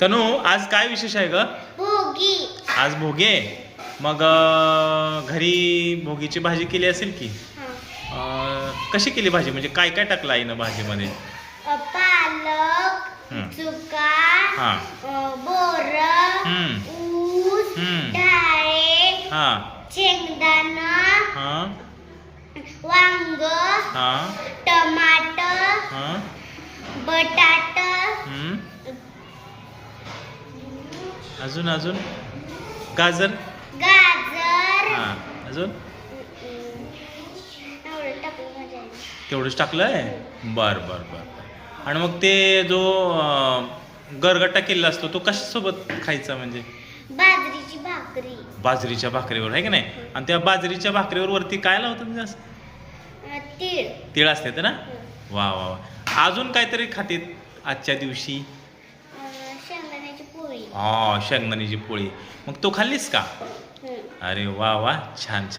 तनू आज काय विशेष आहे ग भोगी आज भोगी आहे मग अं, घरी भोगीची भाजी केली असेल की. अं, कशी केली भाजी म्हणजे काय काय टाकलं आईनं भाजीमध्ये अ, पालक हं. चुका हा. बोर हं. ऊस हं. डाळे हा शेंगदाणा हा वांग हा टमाटर हा बटाट. अजून अजून? गाजर? गाजर. हा. अजून? एवढं टाकलं. तेवढंच टाकलंय? बर बर बर. आणि मग ते जो गरगट्टा केलेला असतो तो कशासोबत खायचा म्हणजे? बाजरीची भाकरी. बाजरीच्या भाकरीवर आहे की नाही? आणि त्या बाजरीच्या भाकरीवर वरती काय लावतात म्हणजे असं? तीळ. तिळ असते ना. वा वा वा. अजून काहीतरी खातेत आजच्या दिवशी? पोळी हा शेंगदाण्याची पोळी. मग तो खाल्लीस का. अरे वा वा छान छान.